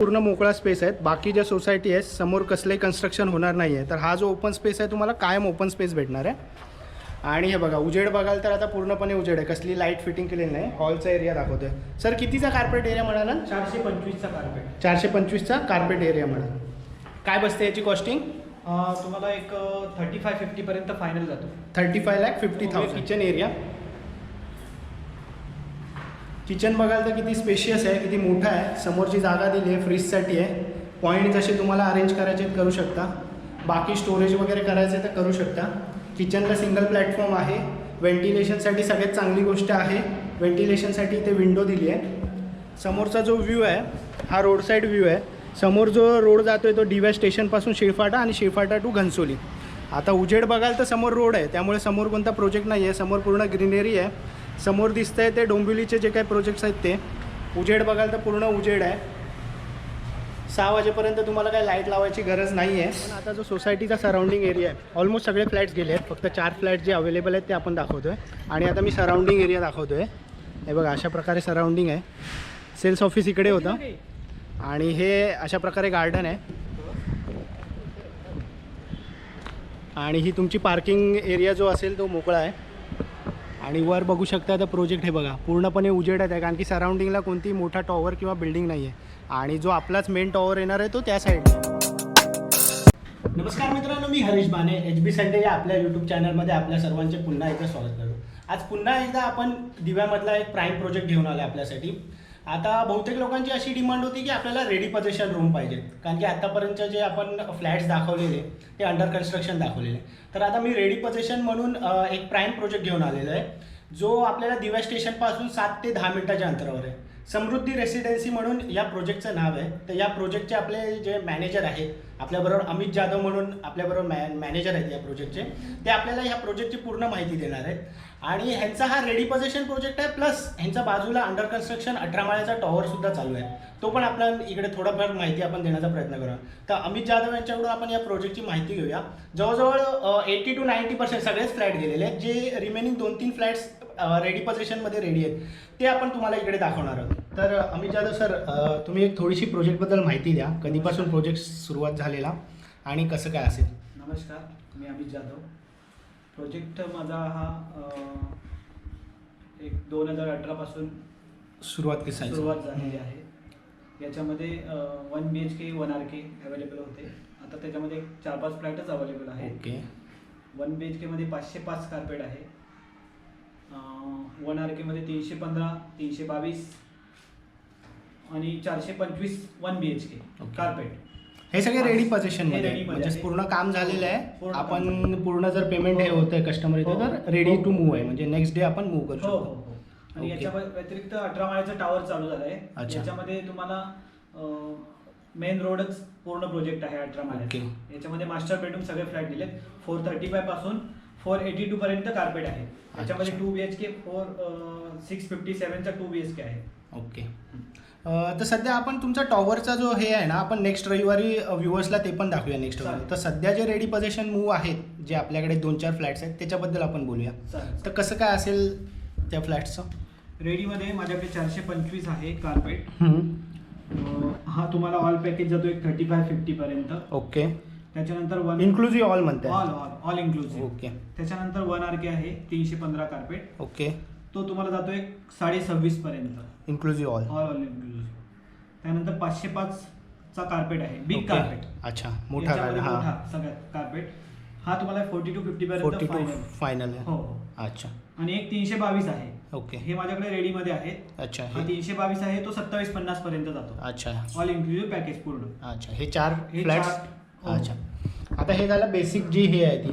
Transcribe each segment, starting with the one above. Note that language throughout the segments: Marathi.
पूर्ण मोकळा स्पेस आहे बाकी ज्या सोसायटी आहे समोर कसलंही कन्स्ट्रक्शन होणार नाही आहे तर हा जो ओपन स्पेस आहे तुम्हाला कायम ओपन स्पेस भेटणार आहे. आणि हे बघा उजेड बघाल तर आता पूर्णपणे उजेड आहे. कसली लाइट फिटिंग केलेली नाही. हॉलचा एरिया दाखवतोय. सर कितीचा कार्पेट एरिया म्हणाला? चारशे पंचवीसचा कार्पेट चारशे पंचवीसचा कार्पेट एरिया म्हणाल. काय बसते याची कॉस्टिंग तुम्हाला एक थर्टी फाय फिफ्टीपर्यंत फायनल जातो. Thirty five lakh fifty thousand kitchen area kitchen बघाल तर किती स्पेशियस आहे किती मोठा आहे. समोरची जागा दिली आहे फ्रीजसाठी आहे. पॉईंट जसे तुम्हाला अरेंज करायचे आहेत करू शकता. बाकी स्टोरेज वगैरे करायचं आहे तर करू शकता. किचनला सिंगल प्लॅटफॉर्म आहे. व्हेंटिलेशनसाठी सगळ्यात चांगली गोष्ट आहे. व्हेंटिलेशनसाठी इथे विंडो दिली आहे. समोरचा जो व्ह्यू आहे हा रोड साईड व्ह्यू आहे. समोर जो रोड जातो आहे तो डिव्या स्टेशनपासून शिरफाटा आणि शिळफाटा टू घनसोली. आता उजेड बघाल तर समोर रोड आहे. त्यामुळे समोर कोणता प्रोजेक्ट नाही आहे समोर पूर्ण ग्रीनरी आहे. समोर दिसतंय ते डोंबिवलीचे जे काही प्रोजेक्ट्स आहेत ते. उजेड बघाल तर पूर्ण उजेड आहे. सहा वाजेपर्यंत तुम्हाला काही लाइट लावायची गरज नाही आहे पण आता जो सोसायटीचा सराउंडिंग एरिया आहे ऑलमोस्ट सगळे फ्लॅट्स गेले आहेत. फक्त चार फ्लॅट जे अवेलेबल आहेत ते आपण दाखवतो आहे आणि आता मी सराउंडिंग एरिया दाखवतो आहे हे बघा अशा प्रकारे सराउंडिंग आहे. सेल्स ऑफिस इकडे होतं. आणि हे अशा प्रकारे गार्डन आहे. आणि ही तुमची पार्किंग एरिया जो असेल तो मोकळा आहे. आणि वर बघू शकता तर प्रोजेक्ट हे बघा. पूर्णपणे उजेडत आहे कारण की सराउंडिंगला कोणती मोठा टॉवर किंवा बिल्डिंग नाही आहे आणि जो आपलाच मेन टॉवर येणार आहे तो त्या साईडला नमस्कार मित्रांनो मी हरीश बाने एच बी संडे या आपल्या यूट्यूब चॅनलमध्ये आपल्या सर्वांचे पुन्हा एकदा स्वागत करतो. आज पुन्हा एकदा आपण दिव्यामधला एक प्राईम प्रोजेक्ट घेऊन आला आपल्यासाठी. आता बहुतेक लोकांची अशी डिमांड होती की आपल्याला रेडी पोझिशन रूम पाहिजेत कारण की आतापर्यंत जे आपण फ्लॅट्स दाखवलेले ते अंडर कन्स्ट्रक्शन दाखवलेले. तर आता मी रेडी पोझिशन म्हणून एक प्राईम प्रोजेक्ट घेऊन आलेलो आहे. जो आपल्याला दिव्या स्टेशनपासून सात ते दहा मिनिटाच्या अंतरावर आहे. समृद्धी रेसिडेन्सी म्हणून या प्रोजेक्टचं नाव आहे. तर या प्रोजेक्टचे आपले जे मॅनेजर आहेत आपल्याबरोबर अमित जाधव म्हणून आपल्याबरोबर मॅ मॅनेजर आहेत या प्रोजेक्टचे ते आपल्याला ह्या प्रोजेक्टची पूर्ण माहिती देणार आहेत. आणि ह्यांचा हा रेडी पोझिशन प्रोजेक्ट आहे प्लस ह्यांचा बाजूला अंडर कन्स्ट्रक्शन अठरा माळ्याचा टॉवर सुद्धा चालू आहे. तो पण आपल्या इकडे थोडाफार माहिती आपण देण्याचा प्रयत्न करूया. तर अमित जाधव यांच्याकडून आपण या प्रोजेक्टची माहिती घेऊया. जवळजवळ एटी टू नाईन्टी पर्सेंट सगळेच फ्लॅट गेलेले आहेत. जे रिमेनिंग दोन तीन फ्लॅट्स रेडी पोझिशनमध्ये रेडी आहेत. ते आपण तुम्हाला इकडे दाखवणार आहोत. तर अमित जाधव सर तुम्ही एक थोडीशी प्रोजेक्टबद्दल माहिती द्या. कधीपासून प्रोजेक्ट सुरुवात झालेला आणि कसं काय असेल? नमस्कार मी अमित जाधव. प्रोजेक्ट माझा हा एक दोन हजार अठरापासून सुरुवात आहे? सुरुवात झालेली आहे. याच्यामध्ये one B H K one R K available होते. आता त्याच्यामध्ये चार पाच फ्लॅटच अवेलेबल आहे ओके. वन बी एच केमध्ये पाचशे पाच कार्पेट आहे. वन आर केमध्ये तीनशे पंधरा तीनशे बावीस आणि चारशे पंचवीस one B H K. Carpet हे सगळे रेडी पोझिशन हे मध्ये म्हणजे. पूर्ण काम झालेलं आहे पूर्ण आपण पूर्ण जर पेमेंट हे होतंय कस्टमर येतो हो. तर रेडी टू मूव्ह आहे म्हणजे नेक्स्ट डे आपण मूव्ह करू हो हो शकतो हो आणि. याच्या व्यतिरिक्त अठरा माळ्याचं टावर चालू झालं आहे. याच्यामध्ये तुम्हाला मेन रोडच पूर्ण प्रोजेक्ट आहे अठरा. माळ्याचा याच्यामध्ये मास्टर बेडरूम सगळे फ्लॅट दिलेत फोर थर्टी फायपासून फोर एटी टू पर्यंत कार्पेट आहे याच्यामध्ये. Two B H K four six fifty सेव्हनचा two B H K आहे ओके तर सध्या आपण तुमचा टॉवरचा जो हे आहे ना आपण नेक्स्ट रविवारी व्ह्युअर्सला ते पण दाखवूया नेक्स्ट रविवारी. तर सध्या जे रेडी पोझिशन मूव्ह आहेत जे आपल्याकडे दोन चार फ्लॅट्स आहेत त्याच्याबद्दल आपण बोलूया. तर कसं काय असेल त्या फ्लॅटचं रेडीमध्ये माझ्याकडे चारशे पंचवीस आहे कार्पेट हा तुम्हाला ऑल पॅकेज जातो एक थर्टी फाय फिफ्टी पर्यंत. ओके. त्याच्यानंतर वन इन्क्लुझिव्ह ऑल म्हणताय. All all all inclusive okay. त्याच्यानंतर वन आर के आहे तीनशे पंधरा कार्पेट ओके. तो तुम्हाला जातो एक साडे सव्वीस पर्यंत. Inclusive all all all inclusive त्यानंतर पाचशे पाच चा कार्पेट आहे बिग कार्पेट अच्छा मोठा गाडी हा. मोठा सगळ्यात कार्पेट हा तुम्हाला फोर्टी टू फिफ्टी फोर्टी पर्यंत टू final. फायनल आहे. हो हो. अच्छा. आणि एक तीनशे बावीस आहे. ओके हे माझ्याकडे रेडीमध्ये आहेत. अच्छा हा हे तीनशे बावीस आहे तो सत्तावीस पन्नास पर्यंत जातो. अच्छा. ऑल इन्क्लुझिव्ह पॅकेज पूर्ण. अच्छा हे चार हे फ्लॅट्स चार- हो. अच्छा. आता हे झालं बेसिक जी हे आहे ती.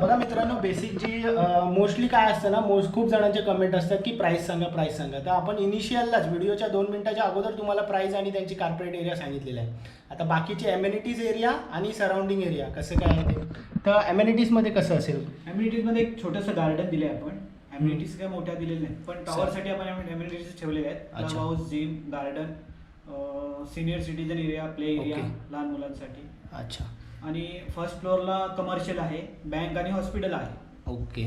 बघा मित्रांनो बेसिक जी मोस्टली काय असतं ना मोस्ट खूप जणांचे कमेंट असतात की प्राईस सांगा प्राईस सांगा. तर आपण इनिशियललाच व्हिडिओच्या दोन मिनिटाच्या अगोदर तुम्हाला प्राईस आणि त्यांची कार्पोरेट एरिया सांगितलेला आहे. आता बाकीचे एम्युनिटीज एरिया आणि सराउंडिंग एरिया कसं काय आहे ते? तर ॲम्युनिटीजमध्ये कसं असेल? अम्युनिटीजमध्ये एक छोटंसं गार्डन दिले आपण. अम्युनिटीज काय मोठ्या दिलेल्या नाहीत. पण टॉवर साठी आपण अम्युनिटीज ठेवलेले आहेत. अच्छा. House gym garden senior citizen area play area. लहान मुलांसाठी. अच्छा. आणि फर्स्ट फ्लोअरला कमर्शियल आहे बँक आणि हॉस्पिटल आहे. ओके.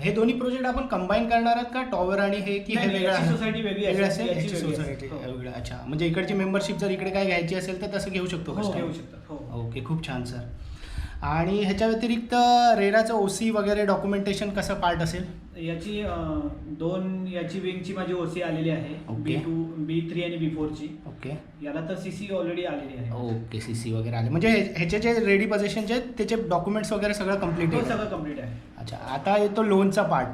हे दोन्ही प्रोजेक्ट आपण कंबाईन करणार आहात का? टॉवर आणि हे की हे नाही, वेगळं याची आहे? society वेगळी वेगळं असेल, असेल याची याची वेगळी सोसायटी असेल. हो. वेगळं अच्छा. म्हणजे इकडची मेंबरशिप जर इकडे काय घ्यायची असेल तर तसं घेऊ शकतो हो? घेऊ शकतात हो. ओके खूप छान सर आणि ह्याच्या व्यतिरिक्त रेराचं ओसी वगैरे डॉक्युमेंटेशन कसं पार्ट असेल? याची अं, दोन याची विंगची माझी ओसी आलेली आहे. Okay. B two B three आणि बी फोरची ओके याला तर सीसी ऑलरेडी आलेली आहे. ओके सी सी वगैरे आले. म्हणजे हे- ह्याचे जे रेडी पोझिशन जे आहेत, त्याचे डॉक्युमेंट्स वगैरे सगळं कंप्लीट तो आहे. सगळं कंप्लीट आहे. अच्छा आता येतो लोनचा पार्ट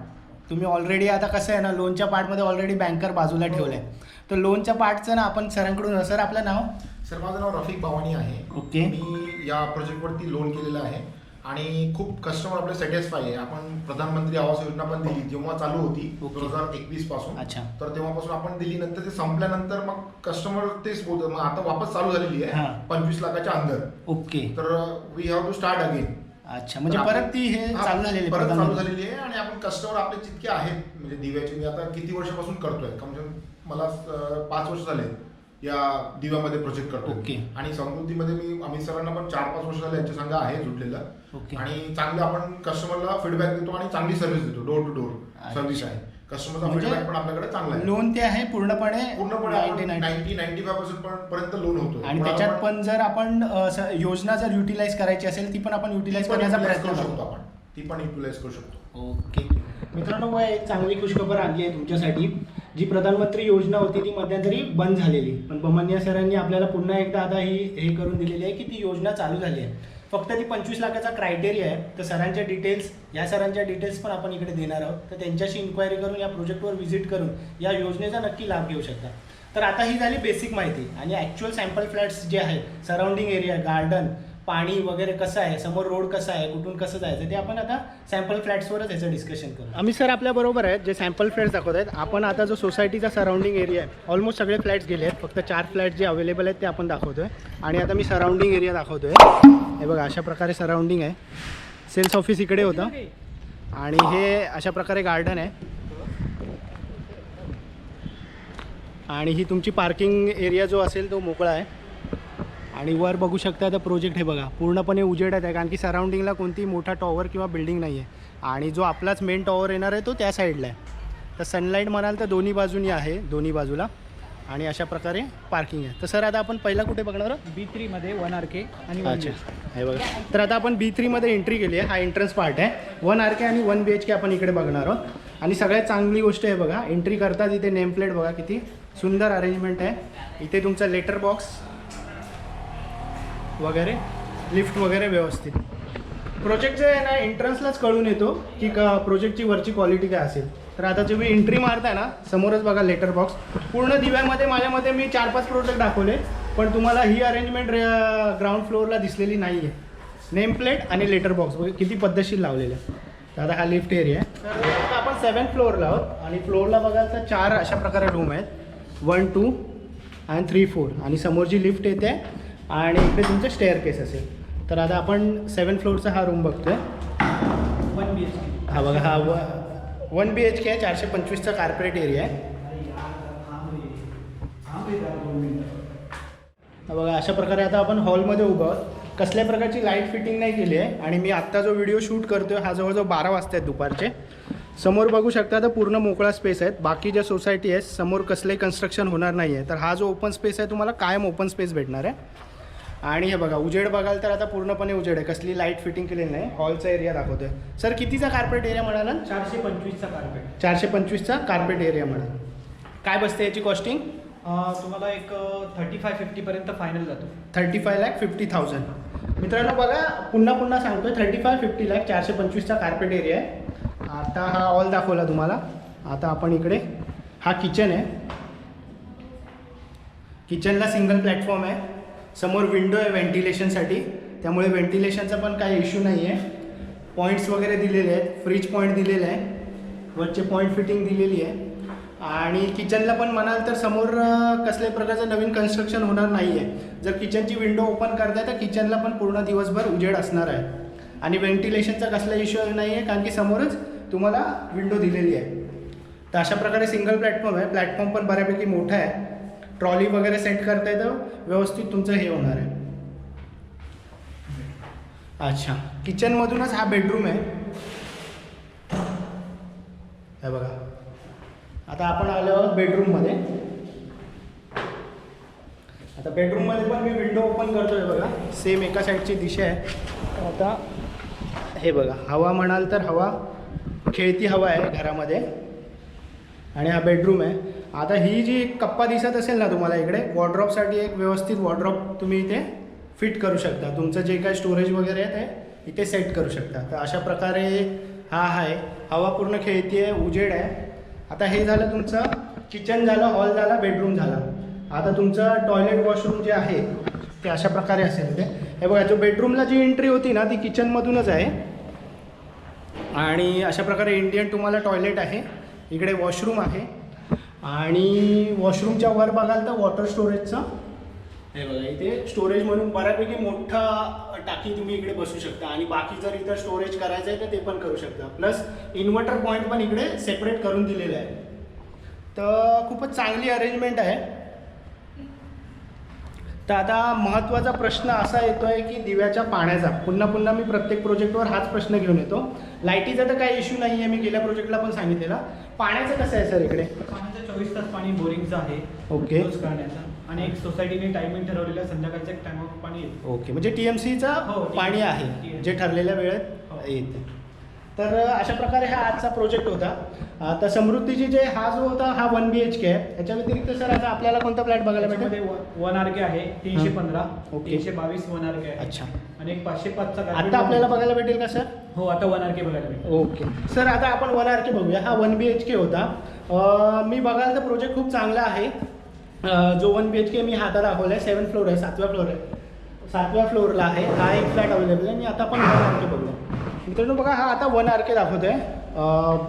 तुम्ही ऑलरेडी आता कसं आहे ना लोनच्या पार्टमध्ये ऑलरेडी बँकर बाजूला हो. ठेवलं आहे तर लोनच्या पार्टचं ना आपण सरांकडून सर आपलं नाव? सर माझं नाव रफिक भवानी आहे. ओके. मी या प्रोजेक्टवरती लोन केलेलं आहे. आणि खूप कस्टमर आपले सॅटिस्फाय आहे. आपण प्रधानमंत्री आवास योजना पण दिली. जेव्हा चालू होती. दोन हजार एकवीसपासून. अच्छा. तर तेव्हापासून आपण दिली. नंतर ते संपल्यानंतर मग कस्टमर तेच बोलतात. मग आता वापस चालू झालेली. आहे. पंचवीस लाखाच्या अंदर ओके. तर we have to start again अच्छा. म्हणजे परत ती हे चालू झालेली परत चालू. झालेली आहे आणि आपण कस्टमर आपले जितके आहेत म्हणजे दिव्याचे मी आता किती वर्षापासून करतोय? कम से कम मला अं, पाच वर्ष झाले. या दिव्यामध्ये प्रोजेक्ट ओके. करतो आणि समृद्धीमध्ये मी अमित सरांना पण चार पाच वर्ष झाले यांच्या संघ आहे जुडलेलं ओके. आणि चांगलं आपण कस्टमरला फीडबॅक देतो आणि चांगली सर्व्हिस देतो डोर टू डोर. सर्व्हिस आहे. कस्टमरचा म्हणजे फीडबॅक पण आपल्याकडे चांगला आहे. लोन ते आहे पूर्णपणे पूर्णपणे 99. नाईन्टी नाईन्टी फाय पर्यंत लोन होतो आणि त्याच्यात पण जर आपण योजना जर युटिलाइज करायची असेल ती पण आपण युटिलाइज करण्याचा प्रयत्न करू शकतो आपण. ती पण युटिलाइज करू शकतो. ओके. मित्रांनो एक चांगली खुशखबर आणली आहे तुमच्यासाठी. जी प्रधानमंत्री योजना होती ती मध्यंतरी बंद झालेली. पण बमनिया सरांनी आपल्याला पुन्हा एकदा आता ही हे करून दिलेली आहे की ती योजना चालू झाली आहे. फक्त ती पंचवीस लाखाचा क्रायटेरिया आहे. तर सरांच्या डिटेल्स या सरांच्या डिटेल्स पण आपण इकडे देणार आहोत. तर त्यांच्याशी इन्क्वायरी करून या प्रोजेक्टवर व्हिजिट करून या योजनेचा नक्की लाभ घेऊ शकता. तर आता ही झाली बेसिक माहिती. आणि ॲक्च्युअल सॅम्पल फ्लॅट्स जे आहेत सराउंडिंग एरिया गार्डन पाणी वगैरे कसं आहे समोर रोड कसा आहे कुठून कसं जायचं ते आपण आता सॅम्पल फ्लॅट्सवरच याचं डिस्कशन करू. आम्ही सर आपल्या बरोबर आहेत जे सॅम्पल फ्लॅट्स दाखवत आहेत. आपण आता जो सोसायटीचा सराउंडिंग एरिया आहे ऑलमोस्ट सगळे फ्लॅट्स गेले आहेत. फक्त चार फ्लॅट जे अवेलेबल आहेत ते आपण दाखवतोय. आणि आता मी सराउंडिंग एरिया दाखवतोय. हे बघा अशा प्रकारे सराउंडिंग आहे. सेल्स ऑफिस इकडे होतं. आणि हे अशा प्रकारे गार्डन आहे. आणि ही तुमची पार्किंग एरिया जो असेल तो मोकळा आहे. आणि वर बघू शकता आता प्रोजेक्ट हे बघा. पूर्णपणे उजेडात आहे कारण की सराउंडिंगला कोणती मोठा टॉवर किंवा बिल्डिंग नाही आहे आणि जो आपलाच मेन टॉवर येणार आहे तो त्या साईडला आहे. तर सनलाईट म्हणाल तर दोन्ही बाजूनी आहे दोन्ही बाजूला. आणि अशा प्रकारे पार्किंग आहे. तर सर आता आपण पहिला कुठे बघणार आहोत? बी थ्री मध्ये वन आर के आणि अच्छा. हे बघा. तर आता आपण बी थ्रीमध्ये एंट्री केली आहे. हा एंट्रन्स पार्ट आहे. वन आर के आणि वन बी एच के आपण इकडे बघणार आहोत. आणि सगळ्यात चांगली गोष्ट आहे बघा. एंट्री करताच इथे नेम प्लेट बघा किती सुंदर अरेंजमेंट आहे. इथे तुमचा लेटर बॉक्स वगैरे लिफ्ट वगैरे व्यवस्थित. प्रोजेक्टचं आहे ना एंट्रन्सलाच कळून येतो की का प्रोजेक्टची वरची क्वालिटी काय असेल. तर आता तुम्ही एंट्री मारताय ना समोरच बघा लेटर बॉक्स पूर्ण दिव्यामध्ये माझ्यामध्ये मी चार पाच प्रोजेक्ट दाखवले पण तुम्हाला ही अरेंजमेंट ग्राउंड फ्लोअरला दिसलेली नाही आहे नेम प्लेट आणि लेटर बॉक्स किती पद्धतशीर लावलेले. आहे. तर आता हा लिफ्ट एरिया आहे. तर आपण सेवन फ्लोअरला आहोत. आणि फ्लोअरला बघाल तर चार अशा प्रकारे रूम आहेत. वन टू आणि थ्री फोर आणि समोरची लिफ्ट येते आणि इकडे तुमचं स्टेअर केस असेल. तर आता आपण सेवन फ्लोअरचा हा रूम बघतोय. वन बी एच के हा बघा हा व वन बी एच के आहे चारशे पंचवीसचा कार्पोरेट एरिया आहे. हा बघा अशा प्रकारे आता आपण हॉलमध्ये उभं आहोत. कसल्या प्रकारची लाइट फिटिंग नाही केली आहे आणि मी आत्ता जो व्हिडिओ शूट करतोय हा जवळजवळ बारा वाजता आहेत दुपारचे. समोर बघू शकता तर पूर्ण मोकळा स्पेस आहेत. बाकी ज्या सोसायटी आहे समोर कसलंही कन्स्ट्रक्शन होणार नाही आहे तर हा जो ओपन स्पेस आहे तुम्हाला कायम ओपन स्पेस भेटणार आहे. आणि हे बघा उजेड बघाल तर आता पूर्णपणे उजेड आहे. कसली लाइट फिटिंग केलेली नाही. हॉलचा एरिया दाखवतोय. सर कितीचा कार्पेट एरिया म्हणाला? चारशे पंचवीसचा कार्पेट चारशे पंचवीसचा कार्पेट एरिया म्हणाल. काय बसते याची कॉस्टिंग तुम्हाला एक थर्टी फाय फिफ्टी पर्यंत फायनल जातो. Thirty five lakh fifty thousand मित्रांनो बघा पुन्हा पुन्हा सांगतोय थर्टी फाय फिफ्टी लॅक चारशे पंचवीसचा कार्पेट एरिया आहे. आता हा हॉल दाखवला तुम्हाला. आता आपण इकडे हा किचन आहे. किचनला सिंगल प्लॅटफॉर्म आहे. समोर विंडो आहे व्हेंटिलेशनसाठी त्यामुळे व्हेंटिलेशनचा पण काही इश्यू नाही आहे पॉईंट्स वगैरे दिलेले आहेत. फ्रीज पॉईंट दिलेलं आहे. वरचे पॉईंट फिटिंग दिलेली आहे. आणि किचनला पण म्हणाल तर समोर कसल्या कसल्याही प्रकारचं नवीन कन्स्ट्रक्शन होणार नाही आहे जर किचनची विंडो ओपन करताय तर किचनला पण पूर्ण दिवसभर उजेड असणार आहे. आणि व्हेंटिलेशनचा कसला इश्यू नाही आहे कारण की समोरच तुम्हाला विंडो दिलेली आहे. तर अशा प्रकारे सिंगल प्लॅटफॉर्म आहे. प्लॅटफॉर्म पण बऱ्यापैकी मोठा आहे. ट्रॉली वगैरे सेट करता येतं व्यवस्थित तुमचं हे होणार आहे. अच्छा किचनमधूनच हा बेडरूम आहे. हे बघा. आता आपण आलो आहोत बेडरूममध्ये आता बेडरूममध्ये पण मी विंडो ओपन करतोय बघा. सेम एका साईडची दिशा आहे. आता हे बघा हवा म्हणाल तर हवा खेळती हवा आहे घरामध्ये. आणि हा बेडरूम आहे. आता ही जी एक कप्पा दिसत असेल ना तुम्हाला इकडे वॉर्ड्रॉपसाठी एक व्यवस्थित वॉर्ड्रॉप तुम्ही इथे फिट करू शकता. तुमचं जे काय स्टोरेज वगैरे आहे ते इथे सेट करू शकता. तर अशा प्रकारे हा आहे. हवा पूर्ण खेळती आहे उजेड आहे. आता हे झालं तुमचं किचन झालं हॉल झाला बेडरूम झाला. आता तुमचं टॉयलेट वॉशरूम जे आहे ते अशा प्रकारे असेल ते हे बघा जो बेडरूमला जी एंट्री होती ना ती किचनमधूनच आहे. आणि अशा प्रकारे इंडियन तुम्हाला टॉयलेट आहे. इकडे वॉशरूम आहे. आणि वॉशरूमच्या वर बघाल तर वॉटर स्टोरेजचं हे बघा इथे स्टोरेज म्हणून बऱ्यापैकी मोठा टाकी तुम्ही इकडे बसू शकता. आणि बाकी जर इथं स्टोरेज करायचं आहे तर ते पण करू शकता. प्लस इन्व्हर्टर पॉईंट पण इकडे सेपरेट करून दिलेलं आहे. तर खूपच चांगली अरेंजमेंट आहे. तर आता महत्त्वाचा प्रश्न असा येतो आहे की दिव्याच्या पाण्याचा पुन्हा पुन्हा मी प्रत्येक प्रोजेक्टवर हाच प्रश्न घेऊन येतो. लाईटीचा तर काही इश्यू नाही आहे मी गेल्या प्रोजेक्टला पण सांगितलेला. पाण्याचं कसं आहे सर इकडे? पाण्याचं चोवीस तास पाणी बोरिंगचं आहे ओके. यूज करण्याचं आणि एक सोसायटीने टायमिंग ठरवलेलं आहे, संध्याकाळचं एक टायमावर पाणी येतं ओके म्हणजे टी एम सीचं हो, TMC. पाणी आहे. जे ठरलेल्या वेळेत हो. येते तर अशा प्रकारे हा आजचा प्रोजेक्ट होता आता समृद्धीची जे हा जो होता हा वन बी एच के आहे याच्या व्यतिरिक्त सर आता आपल्याला कोणता फ्लॅट बघायला त्याच्यामध्ये भेटेल वन आर के आहे तीनशे. पंधरा ओके. तीनशे बावीस वन आर के आहे अच्छा आणि एक पाचशे पाचचा आता carpet आपल्याला आहे. बघायला भेटेल का सर हो आता वन आर के बघायला भेटेल ओके सर आता आपण वन आर के बघूया हा वन बी एच के होता मी बघाल तर प्रोजेक्ट खूप चांगला आहे. जो वन बी एच के मी हा आता दाखवला आहे सेवन फ्लोर आहे सातव्या फ्लोर आहे. सातव्या फ्लोअरला आहे. हा एक फ्लॅट अवेलेबल आहे. आणि आता आपण वन आर के बघूया मित्रांनो बघा हा आता वन आर के दाखवतो आहे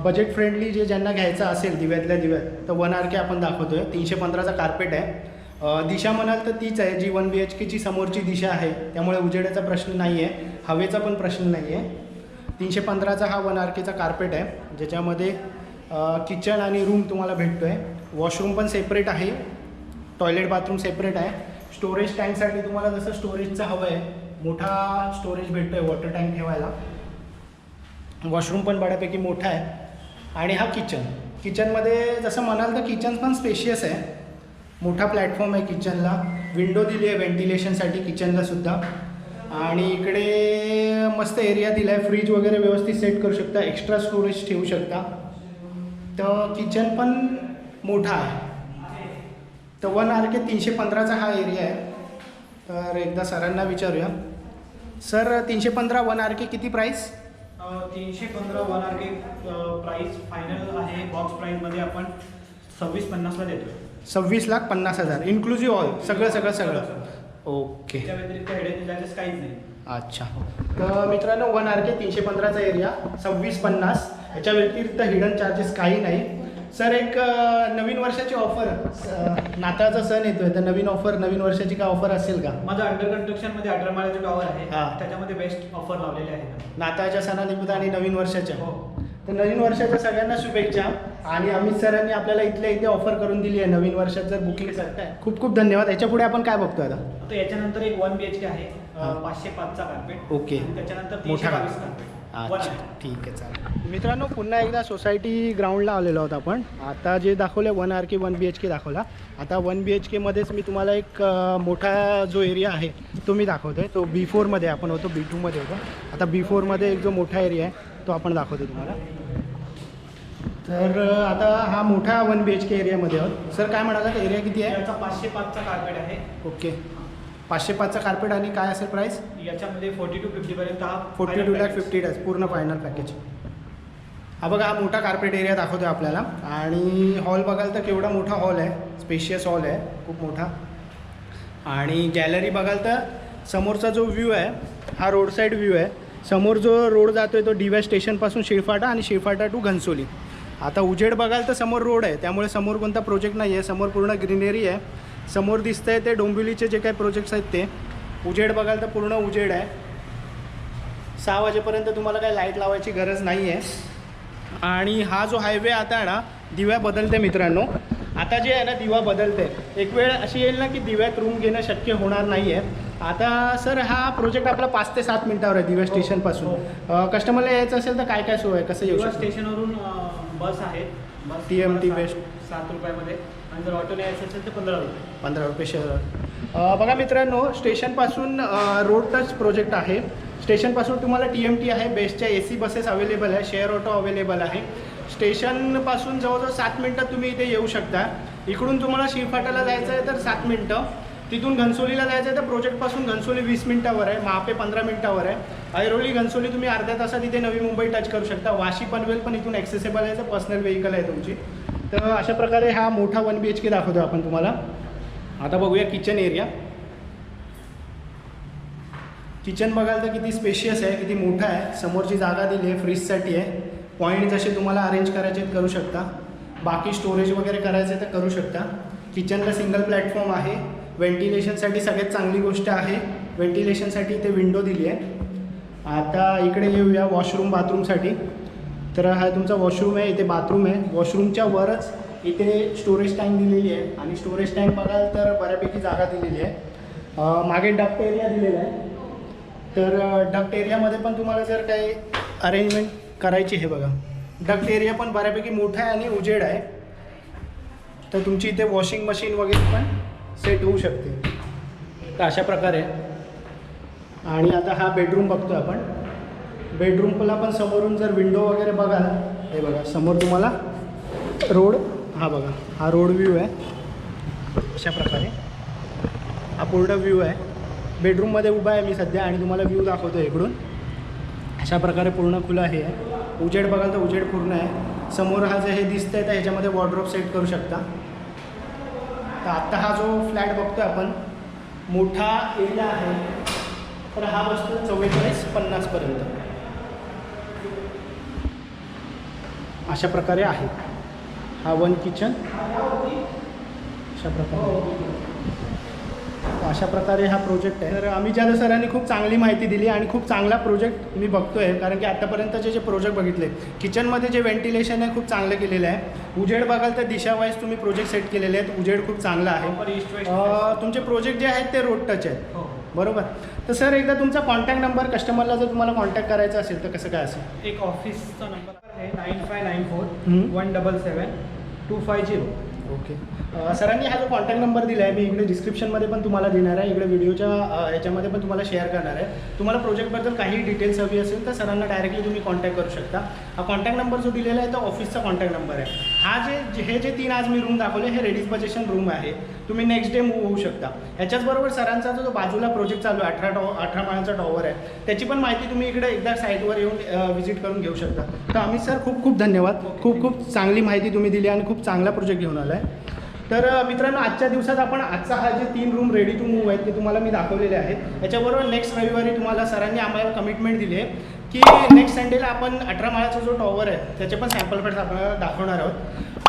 बजेट फ्रेंडली जे ज्यांना घ्यायचं असेल दिव्यातल्या दिव्यात तर वन आर के आपण दाखवतो आहे तीनशे पंधराचा कार्पेट आहे. दिशा म्हणाल तर तीच आहे जी वन बी एच केची समोरची दिशा आहे. त्यामुळे उजेडाचा प्रश्न नाही आहे हवेचा पण प्रश्न नाही आहे तीनशे पंधराचा हा वन आर केचा कार्पेट आहे. ज्याच्यामध्ये किचन आणि रूम तुम्हाला भेटतो आहे वॉशरूम पण सेपरेट आहे. टॉयलेट बाथरूम सेपरेट आहे. स्टोरेज टँकसाठी तुम्हाला जसं स्टोरेजचं हवं आहे मोठा स्टोरेज भेटतो आहे वॉटर टँक ठेवायला. वॉशरूम पण बऱ्यापैकी मोठा आहे. आणि हा किचन किचनमध्ये जसं म्हणाल तर किचन पण स्पेशियस आहे. मोठा प्लॅटफॉर्म आहे किचनला विंडो दिली आहे व्हेंटिलेशनसाठी किचनला सुद्धा. आणि इकडे मस्त एरिया दिला आहे फ्रीज वगैरे व्यवस्थित सेट करू शकता. एक्स्ट्रा स्टोरेज ठेवू शकता. तर किचन पण मोठा आहे. तर वन आर के तीनशे पंधराचा हा एरिया आहे. तर एकदा सरांना विचारूया. सर तीनशे पंधरा वन आर के किती प्राईस तीनशे पंधरा one R K price final आहे. बॉक्स प्राईसमध्ये आपण सव्वीस पन्नासला देतोय. सव्वीस लाख पन्नास हजार. इन्क्लुझिव्ह ऑल सगळं सगळं सगळं. ओके त्याच्या व्यतिरिक्त चार्जेस काहीच नाही. अच्छा. तर मित्रांनो वन आर के तीनशे पंधराचा एरिया सव्वीस पन्नास. याच्या व्यतिरिक्त हिडन चार्जेस काही नाही. सर एक नवीन वर्षाची ऑफर नाताळचा सण येतोय तर नवीन ऑफर नवीन वर्षाची काय ऑफर असेल का? माझं अंडर कन्स्ट्रक्शनमध्ये अठरा माळ्याचं टॉवर आहे. हां. त्याच्यामध्ये बेस्ट ऑफर लावलेले आहे नाताळच्या सणानिमित्त आणि नवीन वर्षाच्या. हो. तर नवीन वर्षाच्या सगळ्यांना शुभेच्छा. आणि अमित सरांनी आपल्याला इथल्या इथे ऑफर करून दिली आहे नवीन वर्षात. जर बुकिंग करताय. खूप खूप धन्यवाद. याच्यापुढे आपण काय बघतो आता? आता याच्यानंतर एक वन बी एच के आहे. हां. अं, पाचशे पाचचा कार्पेट ओके. त्याच्यानंतर तीनशे मोठा. बावीस कार्पेट अच्छा आहे. ठीक आहे चालेल. मित्रांनो पुन्हा एकदा सोसायटी ग्राउंडला आलेलो आहोत आपण. आता जे दाखवले one R K one B H K दाखवला. आता वन बी एच केमध्येच मी तुम्हाला एक मोठा जो एरिया आहे तो मी दाखवतो आहे तो बी फोरमध्ये आपण होतो बी टूमध्ये होतो. आता बी फोरमध्ये एक जो मोठा एरिया आहे तो आपण दाखवतो तुम्हाला. तर आता हा मोठा वन बी एच के एरियामध्ये आहोत. सर काय म्हणाला एरिया किती आहे? याचा पाचशे पाचचा कार्पेट आहे. ओके पाचशे पाचचा कार्पेट आणि काय असेल प्राईस याच्यामध्ये फोर्टी टू फिफ्टी पर्यंत हा फोर्टी टू लॅक. फिफ्टी डॅज पूर्ण फायनल पॅकेज हा बघा हा मोठा कार्पेट एरिया दाखवतो आहे आपल्याला. आणि हॉल बघाल तर केवढा मोठा हॉल आहे. स्पेशियस हॉल आहे. खूप मोठा. आणि गॅलरी बघाल तर समोरचा जो व्ह्यू आहे हा रोड साईड व्ह्यू आहे. समोर जो रोड जातो आहे तो डी वाय स्टेशनपासून शिरफाटा आणि शिरफाटा टू घनसोली. आता उजेड बघाल तर समोर रोड आहे. त्यामुळे समोर कोणता प्रोजेक्ट नाही आहे समोर पूर्ण ग्रीनरी आहे. समोर दिसतंय ते डोंबिवलीचे जे काही प्रोजेक्ट्स आहेत ते. उजेड बघाल तर पूर्ण उजेड आहे. सहा वाजेपर्यंत तुम्हाला काही लाइट लावायची गरज नाही आहे आणि हा जो हायवे आता आहे ना दिव्या बदलते मित्रांनो. आता जे आहे ना दिवा बदलते. एक वेळ अशी येईल ना की दिव्यात रूम घेणं शक्य होणार नाही आहे आता सर हा प्रोजेक्ट आपला पाच ते सात मिनिटावर आहे दिव्या स्टेशनपासून कस्टमरला यायचं असेल तर काय काय सोय आहे? कसं येऊ स्टेशनवरून बस आहेत बस TMT तुम्हाला best. सात- सात रुपयामध्ये. आणि जर ऑटो न्यायचं असेल तर पंधरा रुपये. पंधरा रुपये शहर बघा मित्रांनो स्टेशनपासून रोड टच प्रोजेक्ट आहे. स्टेशनपासून तुम्हाला टी एम टी आहे बेस्टच्या ए सी बसेस अवेलेबल आहे शेअर ऑटो अवेलेबल आहे. स्टेशनपासून जवळजवळ सात मिनटात तुम्ही इथे येऊ शकता. इकडून तुम्हाला शिरफाट्याला जायचं आहे तर सात मिनटं. तिथून घनसोलीला जायचं आहे तर प्रोजेक्टपासून घनसोली वीस मिनिटावर आहे महापे पंधरा मिनटावर आहे. ऐरोली घनसोली तुम्ही अर्ध्या तासात इथे नवी मुंबई टच करू शकता. वाशी पनवेल पण इथून ॲक्सेसेबल आहे तर पर्सनल व्हेकल आहे तुमची. तर अशा प्रकारे हा मोठा वन बी एच के दाखवतो आपण तुम्हाला. आता बघूया किचन एरिया किचन बघाल तर किती स्पेशियस आहे किती मोठा आहे. समोरची जागा दिली आहे फ्रीजसाठी आहे. पॉईंट जसे तुम्हाला अरेंज करायचे आहेत करू शकता. बाकी स्टोरेज वगैरे करायचं आहे तर करू शकता. किचनला सिंगल प्लॅटफॉर्म आहे. व्हेंटिलेशनसाठी सगळ्यात चांगली गोष्ट आहे. व्हेंटिलेशनसाठी इथे विंडो दिली आहे. आता इकडे येऊया वॉशरूम बाथरूमसाठी तर हा तुमचा वॉशरूम आहे इथे बाथरूम आहे. वॉशरूमच्या वरच इथे स्टोरेज टँक दिलेली आहे. आणि स्टोरेज टँक बघाल तर बऱ्यापैकी जागा दिलेली आहे. मागे डक्ट एरिया दिलेला आहे. तर डक्ट एरियामध्ये पण तुम्हाला जर काही अरेंजमेंट करायची आहे बघा. डक्ट एरिया पण बऱ्यापैकी मोठा आहे आणि उजेड आहे. तर तुमची इथे वॉशिंग मशीन वगैरे पण सेट होऊ शकते. तर अशा प्रकारे. आणि आता हा बेडरूम बघतो आपण. बेडरूमला पण समोरून जर विंडो वगैरे बघाल हे बघा समोर तुम्हाला रोड हा बघा हा रोड व्ह्यू आहे. अशा प्रकारे. हा पूर्ण व्ह्यू आहे. बेडरूममध्ये उभा आहे मी सध्या आणि तुम्हाला व्ह्यू दाखवतो इकडून. अशा प्रकारे पूर्ण खुलं हे आहे. उजेड बघाल तर उजेड पूर्ण आहे. समोर हा जे हे दिसतंय तर ह्याच्यामध्ये वॉर्ड्रॉप सेट करू शकता. तर आत्ता हा जो फ्लॅट बघतोय आपण मोठा एरिया आहे तर हा बसतो चव्वेचाळीस पन्नासपर्यंत अशा प्रकारे आहे. हा वन किचन. अशा प्रकारे. अशा प्रकारे हा प्रोजेक्ट आहे. तर अमित जाधव सरांनी खूप चांगली माहिती दिली आणि खूप चांगला प्रोजेक्ट मी बघतोय कारण की आतापर्यंतचे जे प्रोजेक्ट बघितले किचनमध्ये जे व्हेंटिलेशन आहे खूप चांगलं केलेलं आहे. उजेड बघाल तर दिशावाईज तुम्ही प्रोजेक्ट सेट केलेले आहेत उजेड खूप चांगला आहे. तुमचे प्रोजेक्ट जे आहेत ते रोड टच आहेत. हो. बरोबर? तर सर एकदा तुमचा कॉन्टॅक्ट नंबर कस्टमरला जर तुम्हाला कॉन्टॅक्ट करायचा असेल तर कसं काय असेल? एक ऑफिसचा नंबर आहे nine five nine four. One double seven two five zero okay अ, सरांनी हा जो कॉन्टॅक्ट नंबर दिला आहे मी इकडे डिस्क्रिप्शनमध्ये पण तुम्हाला देणार आहे इकडे व्हिडिओच्या अ, याच्यामध्ये पण तुम्हाला शेअर करणार आहे. तुम्हाला प्रोजेक्टबद्दल काही डिटेल्स हवी असेल तर सरांना डायरेक्टली तुम्ही कॉन्टॅक्ट करू शकता. हा कॉन्टॅक्ट नंबर जो दिलेला आहे तो ऑफिसचा कॉन्टॅक्ट नंबर आहे. हा जे जे- हे जे तीन आज मी रूम दाखवले हे रेडीज पोझिशन रूम आहे. तुम्ही नेक्स्ट डे मूव्ह होऊ शकता. ह्याच्याचबरोबर सरांचा जो बाजूला प्रोजेक्ट चालू आहे अठरा टॉ अठरा माळांचा टॉवर आहे त्याची पण माहिती तुम्ही इकडे एकदा साईटवर येऊन व्हिजिट करून घेऊ शकता. तर अमित सर खूप खूप धन्यवाद. खूप खूप चांगली माहिती तुम्ही दिली आणि खूप चांगला प्रोजेक्ट घेऊन आला आहे तर मित्रांनो आजच्या दिवसात आपण आजचा हा जे तीन रूम रेडी टू मूव्ह आहेत ते तुम्हाला मी दाखवलेले आहेत. याच्याबरोबर नेक्स्ट रविवारी तुम्हाला सरांनी आम्हाला कमिटमेंट दिली आहे. की नेक्स्ट संडेला आपण अठरा माळाचा जो टॉवर आहे त्याचे पण सॅम्पल फ्लॅट्स आपल्याला दाखवणार आहोत.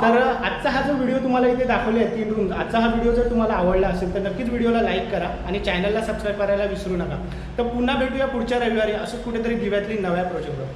तर आजचा हा जो व्हिडिओ तुम्हाला इथे दाखवले आहे तीन रूम आजचा हा व्हिडिओ जर तुम्हाला आवडला असेल तर नक्कीच व्हिडिओला लाईक करा आणि चॅनलला सबस्क्राईब करायला विसरू नका. तर पुन्हा भेटूया पुढच्या रविवारी असं कुठेतरी दिव्यातली नव्या प्रोजेक्टवर